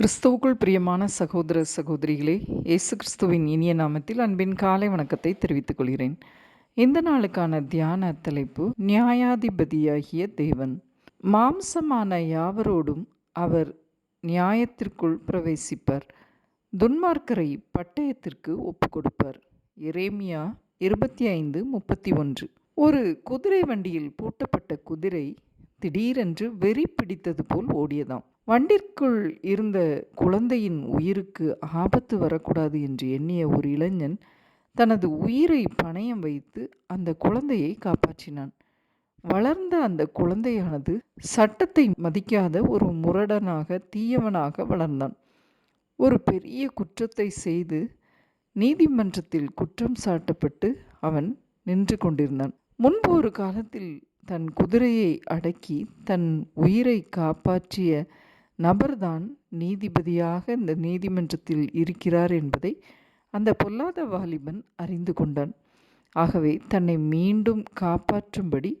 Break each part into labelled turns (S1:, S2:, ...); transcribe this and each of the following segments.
S1: கிறிஸ்துவுக்குள் பிரியமான சகோதர சகோதரிகளே இயேசு கிறிஸ்துவின் இனிய நாமத்தில் அன்பின் காலை வணக்கத்தை தெரிவித்துக் கொள்கிறேன். இந்த நாளுக்கான தியான தலைப்பு நியாயாதிபதியாகிய தேவன். மாம்சமான யாவரோடும் அவர் நியாயத்திற்குள் பிரவேசிப்பார். துன்மார்க்கரை பட்டயத்திற்கு ஒப்பு கொடுப்பார் எரேமியா இருபத்தி ஐந்து முப்பத்தி ஒன்று. ஒரு குதிரை வண்டியில் பூட்டப்பட்ட குதிரை திடீரென்று வெறி பிடித்தது போல் ஓடியதாம். வண்டிற்குள் இருந்த குழந்தையின் உயிருக்கு ஆபத்து வரக்கூடாது என்று எண்ணிய ஒரு இளைஞன் தனது உயிரை பணயம் வைத்து அந்த குழந்தையை காப்பாற்றினான். வளர்ந்த அந்த குழந்தையானது சட்டத்தை மதிக்காத ஒரு முரடனாக தீயவனாக வளர்ந்தான். ஒரு பெரிய குற்றத்தை செய்து நீதிமன்றத்தில் குற்றம் சாட்டப்பட்டு அவன் நின்று கொண்டிருந்தான். முன்பு ஒரு காலத்தில் தன் குதிரையை அடக்கி தன் உயிரை காப்பாற்றிய நபர்தான் நீதிபதியாக இந்த நீதிமன்றத்தில் இருக்கிறார் என்பதை அந்த பொல்லாத வாலிபன் அறிந்து கொண்டான். ஆகவே தன்னை மீண்டும் காப்பாற்றும்படி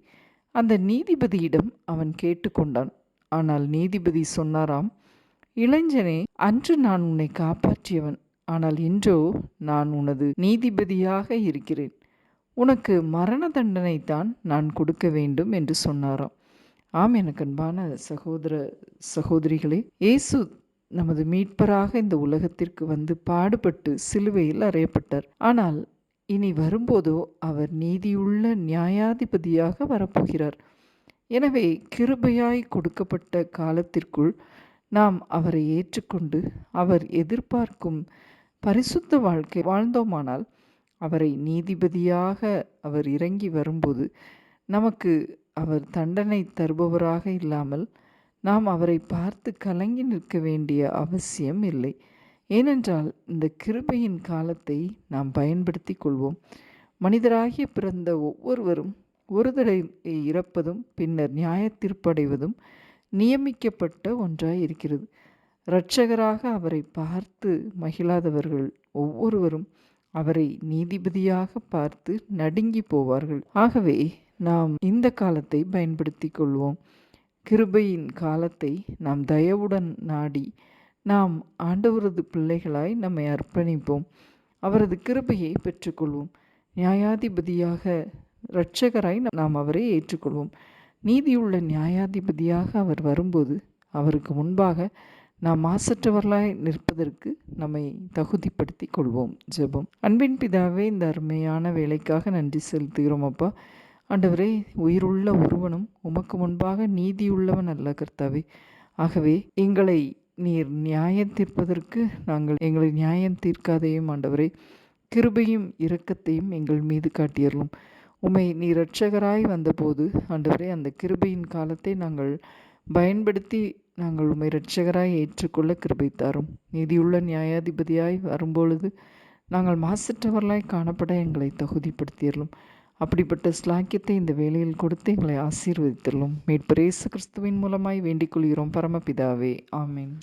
S1: அந்த நீதிபதியிடம் அவன் கேட்டுக்கொண்டான் ஆனால் நீதிபதி சொன்னாராம் இளைஞனே அன்று நான் உன்னை காப்பாற்றியவன். ஆனால் இன்றோ நான் உனது நீதிபதியாக இருக்கிறேன். உனக்கு மரண தண்டனை தான் நான் கொடுக்க வேண்டும் என்று சொன்னாராம். ஆம் எனக்கு அன்பான சகோதர சகோதரிகளே இயேசு நமது மீட்பராக இந்த உலகத்திற்கு வந்து பாடுபட்டு சிலுவையில் அறையப்பட்டார். ஆனால் இனி வரும்போதோ அவர் நீதியுள்ள நியாயாதிபதியாக வரப்போகிறார். எனவே கிருபையாய் கொடுக்கப்பட்ட காலத்திற்குள் நாம் அவரை ஏற்றுக்கொண்டு அவர் எதிர்பார்க்கும் பரிசுத்த வாழ்க்கை வாழ்ந்தோமானால் அவரை நீதிபதியாக அவர் இறங்கி வரும்போது நமக்கு அவர் தண்டனை தருபவராக இல்லாமல் நாம் அவரை பார்த்து கலங்கி நிற்க வேண்டிய அவசியம் இல்லை. ஏனென்றால் இந்த கிருபையின் காலத்தை நாம் பயன்படுத்தி கொள்வோம். மனிதராகிய பிறந்த ஒவ்வொருவரும் ஒரு தடவை இறப்பதும் பின்னர் நியாயத்தீர்ப்படைவதும் நியமிக்கப்பட்ட ஒன்றாய் இருக்கிறது. இரட்சகராக அவரை பார்த்து மகிழாதவர்கள் ஒவ்வொருவரும் அவரை நீதிபதியாக பார்த்து நடுங்கி போவார்கள். ஆகவே நாம் இந்த காலத்தை பயன்படுத்தி கொள்வோம். கிருபையின் காலத்தை நாம் தயவுடன் நாடி நாம் ஆண்டவரது பிள்ளைகளாய் நம்மை அர்ப்பணிப்போம். அவரது கிருபையை பெற்றுக்கொள்வோம். நியாயாதிபதியாக இரட்சகராய் நாம் அவரை ஏற்றுக்கொள்வோம். நீதியுள்ள நியாயாதிபதியாக அவர் வரும்போது அவருக்கு முன்பாக நாம் மாசற்றவர்களாய் நிற்பதற்கு நம்மை தகுதிப்படுத்தி கொள்வோம். ஜெபம். அன்பின் பிதாவே இந்த அருமையான வேலைக்காக நன்றி செலுத்துகிறோம் அப்பா. ஆண்டவரே உயிருள்ள ஒருவனும் உமக்கு முன்பாக நீதியுள்ளவன் அல்ல கர்த்தாவே. ஆகவே எங்களை நீர் நியாயம் தீர்ப்பதற்கு நாங்கள் எங்களை நியாயம் தீர்க்காதையும் ஆண்டவரே கிருபையும் இரக்கத்தையும் எங்கள் மீது காட்டியறலும் உமை நீ இரட்சகராய் வந்தபோது ஆண்டவரே அந்த கிருபையின் காலத்தை நாங்கள் பயன்படுத்தி நாங்கள் உண்மை இரட்சகராய் ஏற்றுக்கொள்ள கிருபை தாரும் நீதியுள்ள நியாயாதிபதியாய் வரும்பொழுது நாங்கள் மாசற்றவர்களாய் காணப்பட எங்களை தகுதிப்படுத்தியறலும் அப்படிப்பட்ட ஸ்லாக்கியத்தை இந்த வேலையில் கொடுத்து எங்களை ஆசீர்வதித்தள்ளும் மீட்பரேசு கிறிஸ்துவின் மூலமாய் வேண்டிக் கொள்கிறோம் பரமபிதாவே. ஆமீன்.